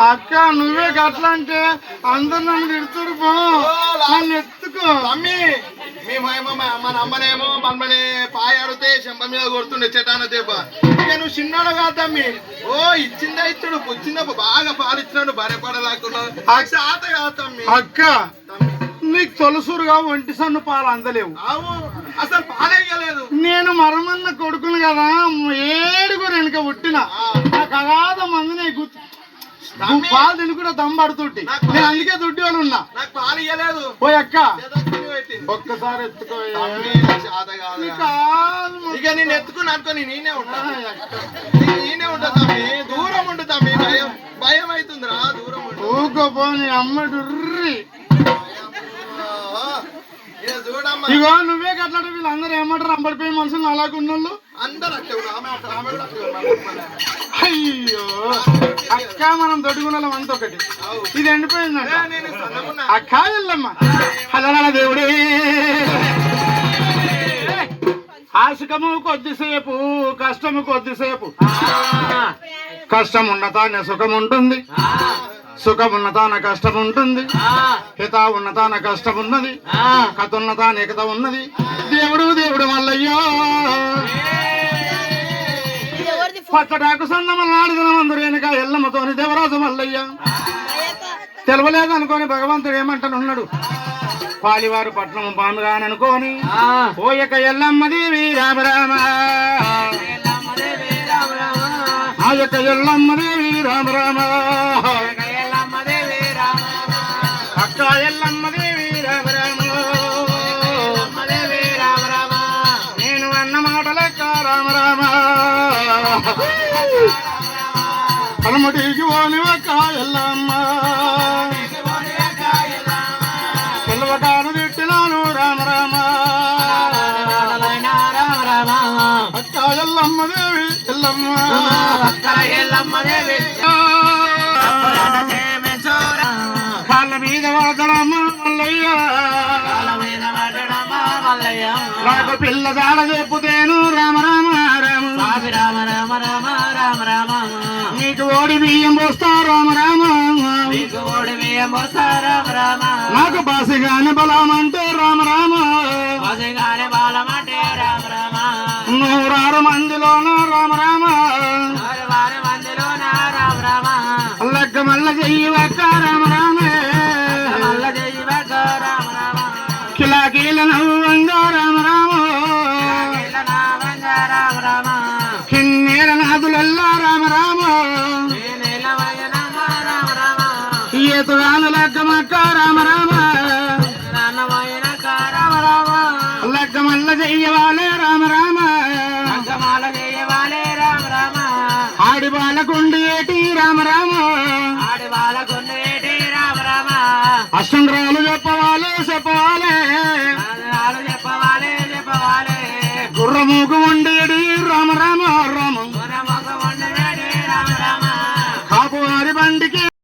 అక్క నువ్వే గట్లా అంటే అందరు నన్ను తిడుతురు పో. నన్ను ఎత్తుకో. తమ్మి మేమేమో మా- మన అమ్మనేమో మనమని పాయ చెంప మీద కొడుతుండే చెటాన దెబ్బ. ఇక నువ్వు చిన్నాడు కాదు తమ్మి. ఓ ఇచ్చిందా ఇచ్చాడు పుచ్చిందా బాగా పాలిచ్చినాడు భయపడలేకున్నావు ఆత కాదు తమ్మి. అక్క నీకు తొలసూరుగా ఒంటి సన్ను పాలు అందలేవు. అసలు పాలేయలేదు నేను మరమన్న కొడుకును కదా ఏడుగురు వెనుక పుట్టిన. నాకు అగాధ మందిని గుర్తు పాలు తిని కూడా దమ్బడుతుంటి నేను అందుకే దుడ్డి వాళ్ళు ఉన్నా. నాకు పాలు ఇయ్యలేదు. ఓ అక్క. ఒక్కసారి ఎత్తుకో. ఇక నేను ఎత్తుకుని అనుకోని నేనే ఉంటా. నేనే ఉంటా తమ్మి దూరం ఉండు తమ్మి భయం భయం అవుతుందిరా దూరం ఉండు. నీ అమ్మ డుర్రి ఆ, ఇక చూడమ్మా ఇగో నువ్వే కట్లాడు వీళ్ళందరూ ఏమంటారు? అంబడిపోయి మనుషులు అట్టే ఉన్నారు. అయ్యో అక్క మనం దొడ్డుకున్నాం అంత ఒకటి. ఇది ఎండిపోయిందంట. అక్క ఎల్లమ్మ హలల దేవుడే. ఆశకము కొద్దిసేపు కష్టము కొద్దిసేపు. కష్టం ఉన్నతాన సుఖం ఉంటుంది సుఖం ఉన్నతాన కష్టం ఉంటుంది హిత ఉన్నతాన కష్టం ఉన్నది కథ ఉన్నతాన ఏకత ఉన్నది దేవుడు దేవుడు మల్లయ్యో. పచ్చడాకు సందమ నాడుగున మందురు వెనుక ఎల్లమ్మతోని దేవరాజు మల్లయ్య. తెలవలేదు అనుకోని భగవంతుడు ఏమంటానున్నాడు? పాలివారు పట్నం పాముగాననుకోని పోయక ఎల్లమ్మది రామ రామ ఆ యొక్క ఎల్లమ్మది రామ రామ రామ. పలముటికి పోని ఒక్క ఎల్లమ్మ పిల్లవటాను తిట్టినాను రామ రామ. అక్క ఎల్లమ్మ. దేవి. ఎల్లమ్మ కాళ్ళ మీద వాదడమ్మ మల్లయ్య నాకు పిల్ల జాడ చెప్పుతేను రామ రామ రామ నీకు ఓడి బియ్యం పోస్తా రామ రామ నాకు బాసిగాని బలమంటే రామ రామ నూరారు మందిలోన రామ రామ లగ్గ మల్ల చెయ్యి రామ ఈతుగాను లగ్గ మక్క రామ రామ. లగ్గ మల్ల చెయ్యవాలే రామ రామ. ఆడి బాలకుండి ఏటి రామ రామ. అష్టంద్రాలు చెప్పవాలే చెప్పవాలే.